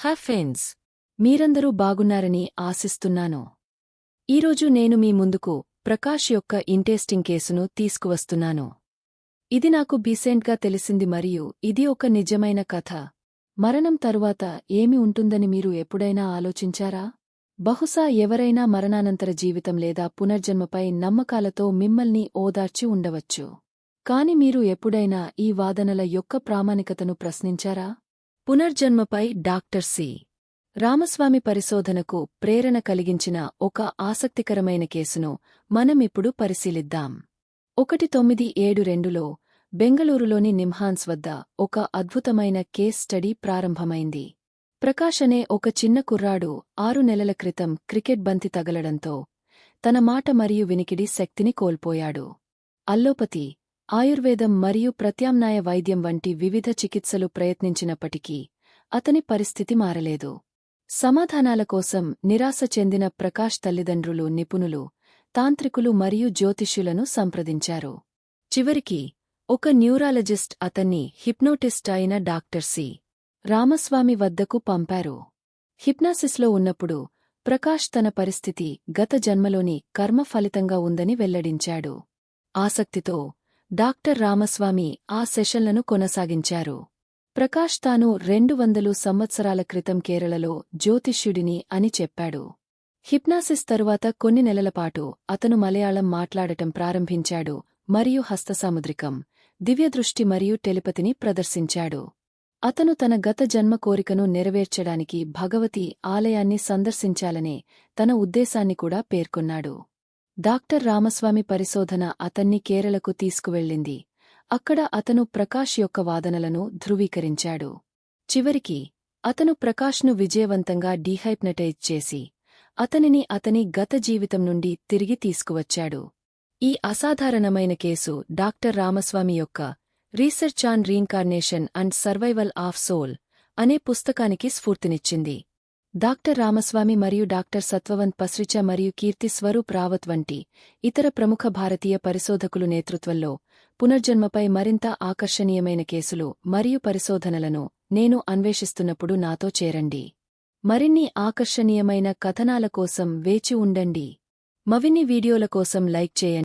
హా ఫ్రెండ్స్ మీరందరూ బాగున్నారని ఆశిస్తున్నాను. ఈరోజు నేను మీ ముందుకు ప్రకాష్ యొక్క ఇంటెస్టింగ్ కేసును తీసుకువస్తున్నాను. ఇది నాకు బీసెంట్గా తెలిసింది మరియు ఇది ఒక నిజమైన కథ. మరణం తరువాత ఏమి ఉంటుందని మీరు ఎప్పుడైనా ఆలోచించారా? బహుశా ఎవరైనా మరణానంతర జీవితం లేదా పునర్జన్మపై నమ్మకాలతో మిమ్మల్ని ఓదార్చి ఉండవచ్చు. కాని మీరు ఎప్పుడైనా ఈ వాదనల యొక్క ప్రామాణికతను ప్రశ్నించారా? పునర్జన్మపై డాక్టర్ సి. రామస్వామి పరిశోధనకు ప్రేరణ కలిగించిన ఒక ఆసక్తికరమైన కేసును మనమిప్పుడు పరిశీలిద్దాం. ఒకటి తొమ్మిది ఏడు రెండులో బెంగళూరులోని నిమ్హాన్స్ వద్ద ఒక అద్భుతమైన కేస్ స్టడీ ప్రారంభమైంది. ప్రకాష్ అనే ఒక చిన్న కుర్రాడు ఆరు నెలల క్రితం క్రికెట్ బంతి తగలడంతో తన మాట మరియు వినికిడి శక్తిని కోల్పోయాడు. అల్లోపతి ఆయుర్వేదం మరియు ప్రత్యామ్నాయ వైద్యం వంటి వివిధ చికిత్సలు ప్రయత్నించినప్పటికీ అతని పరిస్థితి మారలేదు. సమాధానాల కోసం నిరాశ చెందిన ప్రకాష్ తల్లిదండ్రులు నిపుణులు తాంత్రికులు మరియు జ్యోతిష్యులను సంప్రదించారు. చివరికి ఒక న్యూరాలజిస్ట్ అతన్ని హిప్నోటిస్ట్ అయిన డాక్టర్ సి. రామస్వామి వద్దకు పంపారు. హిప్నాసిస్లో ఉన్నప్పుడు ప్రకాష్ తన పరిస్థితి గత జన్మలోని కర్మ ఫలితంగా ఉందని వెల్లడించాడు. ఆసక్తితో డాక్టర్ రామస్వామి ఆ సెషన్లను కొనసాగించారు. ప్రకాష్ తాను రెండు వందలు సంవత్సరాల క్రితం కేరళలో జ్యోతిష్యుడిని అని చెప్పాడు. హిప్నాసిస్ తరువాత కొన్ని నెలలపాటు అతను మలయాళం మాట్లాడటం ప్రారంభించాడు మరియు హస్తసాముద్రికం దివ్యదృష్టి మరియు టెలిపతిని ప్రదర్శించాడు. అతను తన గత జన్మ కోరికను నెరవేర్చడానికి భగవతి ఆలయాన్ని సందర్శించాలనే తన ఉద్దేశాన్ని కూడా పేర్కొన్నాడు. డాక్టర్ రామస్వామి పరిశోధన అతన్ని కేరళకు తీసుకువెళ్ళింది. అక్కడ అతను ప్రకాష్ యొక్క వాదనలను ధృవీకరించాడు. చివరికి అతను ప్రకాష్ను విజయవంతంగా డీహైప్నటైజ్ చేసి అతనిని అతని గత జీవితం నుండి తిరిగి తీసుకువచ్చాడు. ఈ అసాధారణమైన కేసు డాక్టర్ రామస్వామి యొక్క research on reincarnation and survival of soul అనే పుస్తకానికి స్ఫూర్తినిచ్చింది. డాక్టర్ రామస్వామి మరియు డాక్టర్ సత్వవంత్ పస్రిచ మరియు కీర్తి స్వరూప్ రావత్ వంటి ఇతర ప్రముఖ భారతీయ పరిశోధకులు నేతృత్వంలో పునర్జన్మపై మరింత ఆకర్షణీయమైన కేసులు మరియు పరిశోధనలను నేను అన్వేషిస్తున్నప్పుడు నాతో చేరండి. మరిన్ని ఆకర్షణీయమైన కథనాల కోసం వేచి ఉండండి. మవిన్ని వీడియోల కోసం లైక్ చేయండి.